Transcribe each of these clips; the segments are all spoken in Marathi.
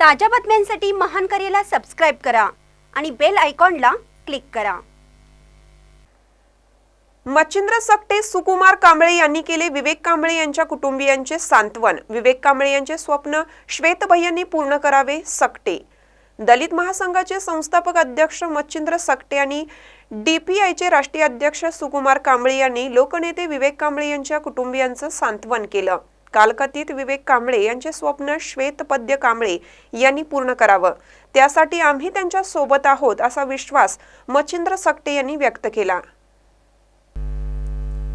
ताज्या बातम्यांसाठी महान करेला सबस्क्राईब करा आणि बेल आयकॉनला क्लिक करा. मच्छिंद्र सकटे सुकुमार कांबळे यांनी केले विवेक कांबळे यांच्या कुटुंबियांचे सांत्वन. विवेक कांबळे यांचे स्वप्न श्वेतभय्यांनी पूर्ण करावे सकटे. दलित महासंघाचे संस्थापक अध्यक्ष मच्छिंद्र सकटे आणि डीपीआयचे राष्ट्रीय अध्यक्ष सुकुमार कांबळे यांनी लोकनेते विवेक कांबळे यांच्या कुटुंबियांचं सांत्वन केलं. कालकथित विवेक कांबळे यांचे स्वप्न श्वेतपद्य कांबळे यांनी पूर्ण करावं. त्यासाठी आम्ही त्यांच्यासोबत आहोत असा विश्वास मच्छिंद्र सकटे यांनी व्यक्त केला.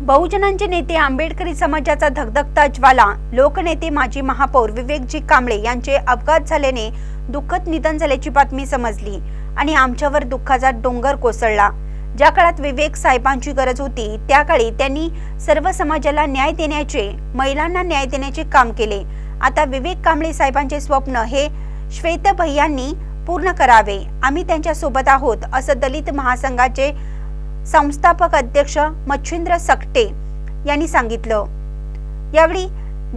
बहुजनांचे नेते आंबेडकरी समाजाचा धगधगता ज्वाला. लोकनेते माजी महापौर विवेकजी कांबळे यांचे अपघात झाल्याने दुःखद निधन झाल्याची बातमी समजली आणि आमच्यावर दुःखाचा डोंगर कोसळला. ज्या काळात विवेक साहेबांची गरज होती त्या काळी त्यांनी सर्व समाजाला न्याय देण्याचे महिलांना न्याय देण्याचे काम केले. आता विवेक कांबळे साहेबांचे स्वप्न हे श्वेत भैयांनी पूर्ण करावे. आम्ही त्यांच्यासोबत आहोत असं दलित महासंघाचे संस्थापक अध्यक्ष मच्छिंद्र सकटे यांनी सांगितलं. यावेळी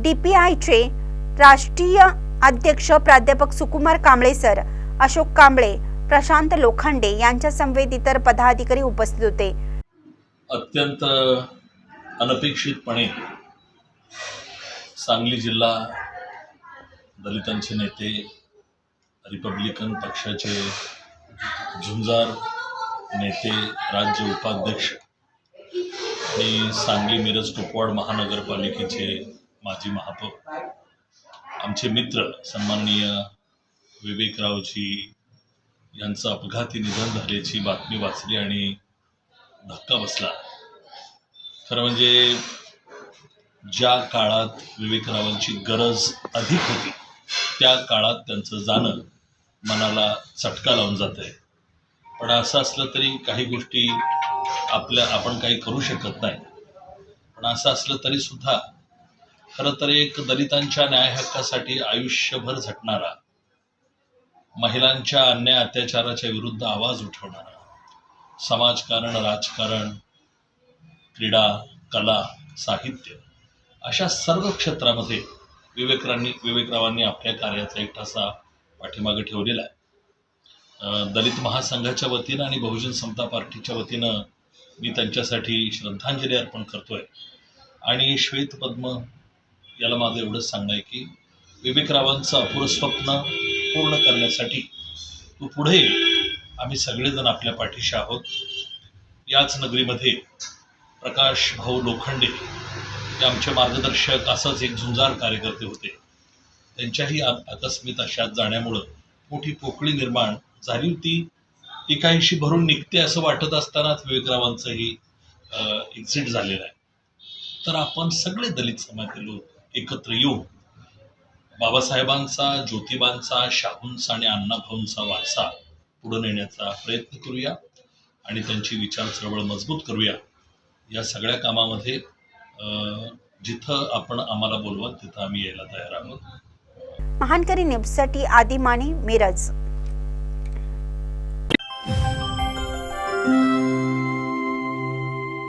डीपीआयचे राष्ट्रीय अध्यक्ष प्राध्यापक सुकुमार कांबळे सर अशोक कांबळे प्रशांत लोखंडे यांच्या समवेत इतर पदाधिकारी उपस्थित होते. अत्यंत अनपेक्षितपणे सांगली जिल्हा दलितांचे नेते रिपब्लिकन पक्षाचे झुंजार नेते राज्य उपाध्यक्ष आणि सांगली मिरज कुपवाड महानगरपालिकेचे माजी महापौर आमचे मित्र सन्माननीय विवेकरावजी यांचं अपघाती निधन झाल्याची बातमी वाचली आणि धक्का बसला. खरं म्हणजे ज्या काळात विवेकरावांची गरज अधिक होती त्या काळात त्यांचं जाणं मनाला चटका लावून जात आहे. पण असं असलं तरी काही गोष्टी आपल्या आपण काही करू शकत नाही. पण असं असलं तरी सुद्धा खरं तर एक दलितांच्या न्याय हक्कासाठी आयुष्यभर झटणारा महिलांच्या अन्याय अत्याचाराच्या विरुद्ध आवाज उठवणारा समाजकारण राजकारण क्रीडा कला साहित्य अशा सर्व क्षेत्रामध्ये विवेकरांनी विवेकरावांनी आपल्या कार्याचा एक ठसा पाठीमागे ठेवलेला आहे. दलित महासंघाच्या वतीनं आणि बहुजन समता पार्टीच्या वतीनं मी त्यांच्यासाठी श्रद्धांजली अर्पण करतोय. आणि श्वेतपद्म याला माझं एवढंच सांगणं आहे की विवेकरावांचं अपुरं स्वप्न पूर्ण करण्यासाठी तू पुढे आम्ही सगळेजण आपल्या पाठीशी आहोत. याच नगरीमध्ये प्रकाश भाऊ लोखंडे हे आमचे मार्गदर्शक असाच एक झुंजार कार्यकर्ते होते. त्यांच्याही आकस्मित अशात जाण्यामुळं मोठी पोकळी निर्माण झाली होती. ती काहीशी भरून निघते असं वाटत असतानाच विवेकरावांचंही एक्झिट झालेलं आहे. तर आपण सगळे दलित समाजातील लोक एकत्र येऊन बाबासाहेबांचा ज्योतिबांचा शाहूंचा आणि अण्णाभाऊंचा वारसा पुढे नेण्याचा प्रयत्न करूया आणि त्यांची विचार चळवळ मजबूत करूया. या सगळ्या कामामध्ये जिथं आपण आम्हाला बोलवा तिथं आम्ही यायला तयार आहोत. महानकरी न्यूजसाठी आदी माने मिरज.